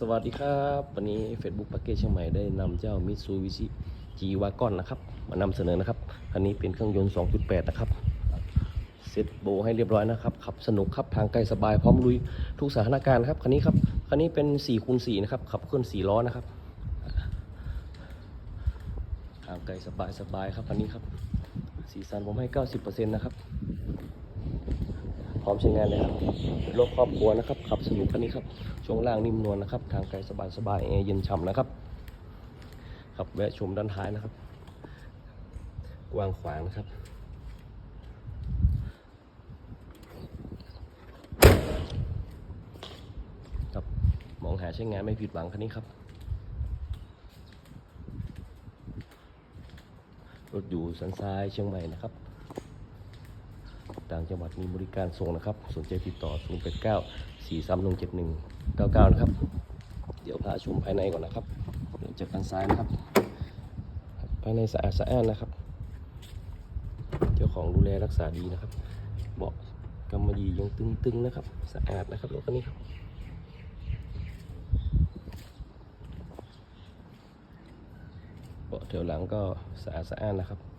สวัสดีครับ วันนี้ Facebook ป a กเกจเชียงใหม่ได้นำเจ้า Mitsubishi G Wagon นะครับ มานำเสนอนะครับคันนี้เป็นเครื่องยนต์ 2.8 นะครับ เซ็ตโบให้เรียบร้อยนะครับ ขับสนุกครับ ทางไกลสบายพร้อมลุยทุกสถานการณ์ครับ คันนี้ครับ คันนี้เป็น4คูณ4นะครับ ขับเคลื่อน4ล้อนะครับ ทางไกลสบายสบายครับ คันนี้ครับ สีสันผมให้ 90%นะครับ พร้อมใช้งานเลยครับรถครอบครัวนะครับขับสนุกคันนี้ครับช่วงล่างนิ่มนวลนะครับ ทางไกลสบายสบายแอร์เย็นฉ่ำนะครับขับแวะชมด้านท้ายนะครับกว้างขวางนะครับครับมองหาใช้งานไม่ผิดหวังคันนี้ครับรถอยู่สันทรายเชียงใหม่นะครับ ต่างจังหวัดมีบริการส่งนะครับ สนใจติดต่อ 0 8 9 4 3 1 7 1 9 9 นะครับ เดี๋ยวพาชมภายในก่อนนะครับเดี๋ยวจากด้านซ้ายนะครับ ภายในสะอาดสะอ้านนะครับ เจ้าของดูแลรักษาดีนะครับ เบาะกำมะหยี่ยังตึงๆนะครับ สะอาดนะครับรถคันนี้ครับเบาะแถวหลังก็สะอาดสะอ้านนะครับ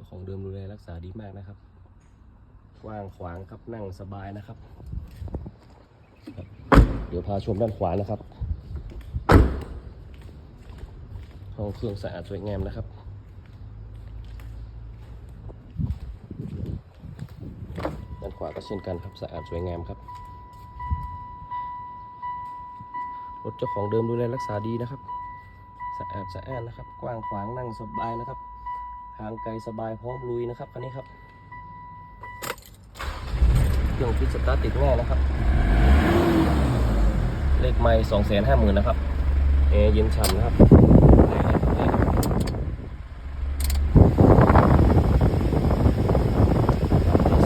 จ้าของเดิมดูแลรักษาดีมากนะครับ กว้างขวางครับนั่งสบายนะครับ เดี๋ยวพาชมด้านขวานะครับห้องเครื่องสะอาดสวยงามนะครับด้านขวาก็เช่นกันครับสะอาดสวยงามครับรถเจ้าของเดิมดูแลรักษาดีนะครับ สะอาดสะอานนะครับ กว้างขวางนั่งสบายนะครับ ทางไกลสบายพร้อมลุยนะครับคันนี้ครับเครื่องพิสตาร์ติดง่ายนะครับ เลขไม่สองแสนห้าหมื่นนะครับแอร์เย็นฉ่ำนะครับ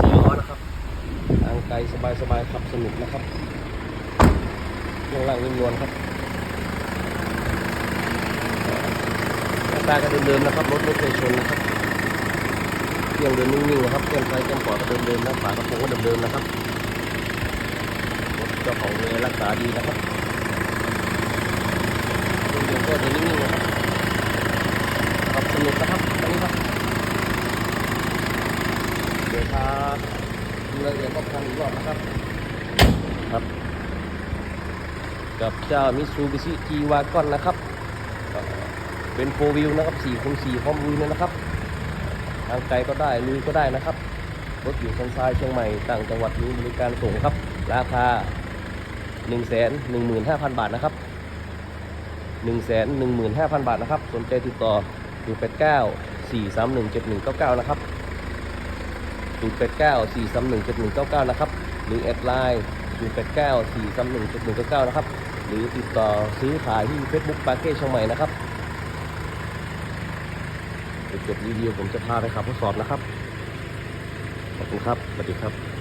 สี่ล้อนะครับทางไกลสบายสบายขับสนุกนะครับช่วงล่างนิ่มนวลครับหน้า ตาก็เดิมๆนะครับรถไม่เคยชนนะครับเครื่องเดินนิ่งๆนะครับเครื่องซ้ายเครื่องขวาก็เดิมๆนะฝากระโปรงก็เดิมๆนะครับรถเจ้าของดูแลรักษาดีนะครับเครื่องยนต์ก็เดินนิ่งๆนะครับขับสนุกนะครับตอนนี้ครับเดี๋ยวพาดูรายละเอียดรอบคันอีกรอบนะครับครับกับเจ้ามิซูบิชิจีวากอนนะครับ เป็นโฟวิวนะครับ4คูณ4พร้อมลุยเลยนะครับ ทางไกลก็ได้ลุยก็ได้นะครับ รถอยู่ซันทรายเชียงใหม่ต่างจังหวัดมีบริการส่งครับ ราคา 1 1 5 0 0 0 บาทนะครับ 1 1 5 0 0 0 บาทนะครับ สนใจติดต่อ089 4 3 1 7 1 9 9 นะครับ089 4 3 1 7 1 9 9 นะครับ หรือแอดไลน์089 4 3 1 7 1 9 9 นะครับ หรือติดต่อซื้อขายที่ Facebook ปาเก้เชียงใหม่นะครับ เดี๋ยวจบรีวิวผมจะพาไปขับทดสอบนะครับ ขอบคุณครับ สวัสดีครับ